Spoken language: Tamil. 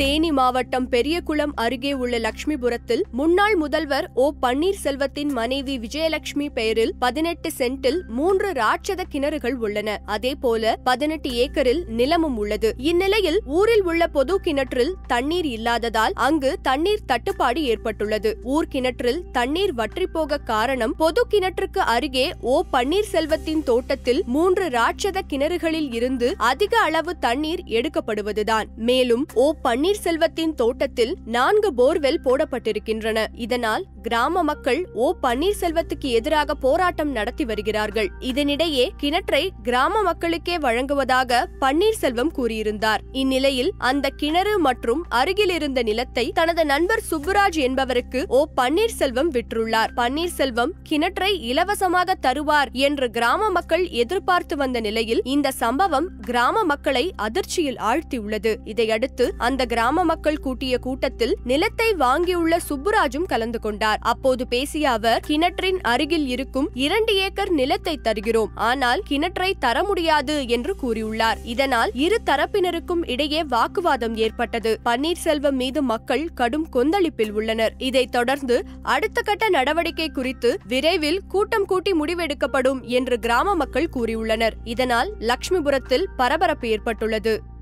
தேனி மாவட்டம் பெரியகுளம் அருகே உள்ள லட்சுமிபுரத்தில் முன்னாள் முதல்வர் ஓ பன்னீர்செல்வத்தின் மனைவி விஜயலட்சுமி பெயரில் பதினெட்டு சென்டில் மூன்று ராட்சத கிணறுகள் உள்ளன. அதேபோல பதினெட்டு ஏக்கரில் நிலமும் உள்ளது. இந்நிலையில் ஊரில் உள்ள பொது கிணற்றில் தண்ணீர் இல்லாததால் அங்கு தண்ணீர் தட்டுப்பாடு ஏற்பட்டுள்ளது. ஊர் கிணற்றில் தண்ணீர் வற்றிப்போக காரணம் பொது கிணற்றுக்கு அருகே ஓ பன்னீர்செல்வத்தின் தோட்டத்தில் மூன்று ராட்சத கிணறுகளில் இருந்து அதிக அளவு தண்ணீர் எடுக்கப்படுவதுதான். மேலும் ஓ பன்னீர் பன்னீர்செல்வத்தின் தோட்டத்தில் நான்கு போர்வெல் போடப்பட்டிருக்கின்றன. இதனால் கிராம மக்கள் ஓ பன்னீர்செல்வத்துக்கு எதிராக போராட்டம் நடத்தி வருகிறார்கள். இதனிடையே கிணற்றை கிராம மக்களுக்கே வழங்குவதாக பன்னீர்செல்வம் கூறியிருந்தார். இந்நிலையில் அந்த கிணறு மற்றும் அருகில் இருந்த நிலத்தை தனது நண்பர் சுப்புராஜ் என்பவருக்கு ஓ பன்னீர்செல்வம் விற்றுள்ளார். பன்னீர்செல்வம் கிணற்றை இலவசமாக தருவார் என்று கிராம மக்கள் எதிர்பார்த்து வந்த நிலையில் இந்த சம்பவம் கிராம மக்களை அதிர்ச்சியில் ஆழ்த்தியுள்ளது. இதையடுத்து அந்த கிராம மக்கள் கூட்டிய கூட்டத்தில் நிலத்தை வாங்கியுள்ள சுப்புராஜும் கலந்து கொண்டார். அப்போது பேசிய அவர் கிணற்றின் அருகில் இருக்கும் இரண்டு ஏக்கர் நிலத்தை தருகிறோம். ஆனால் கிணற்றை தர முடியாது என்று கூறியுள்ளார். இதனால் இரு தரப்பினருக்கும் இடையே வாக்குவாதம் ஏற்பட்டது. பன்னீர்செல்வம் மீது மக்கள் கடும் கொந்தளிப்பில் உள்ளனர். இதைத் தொடர்ந்து அடுத்த கட்ட நடவடிக்கை குறித்து விரைவில் கூட்டம் கூட்டி முடிவெடுக்கப்படும் என்று கிராம மக்கள் கூறியுள்ளனர். இதனால் லட்சுமிபுரத்தில் பரபரப்பு ஏற்பட்டுள்ளது.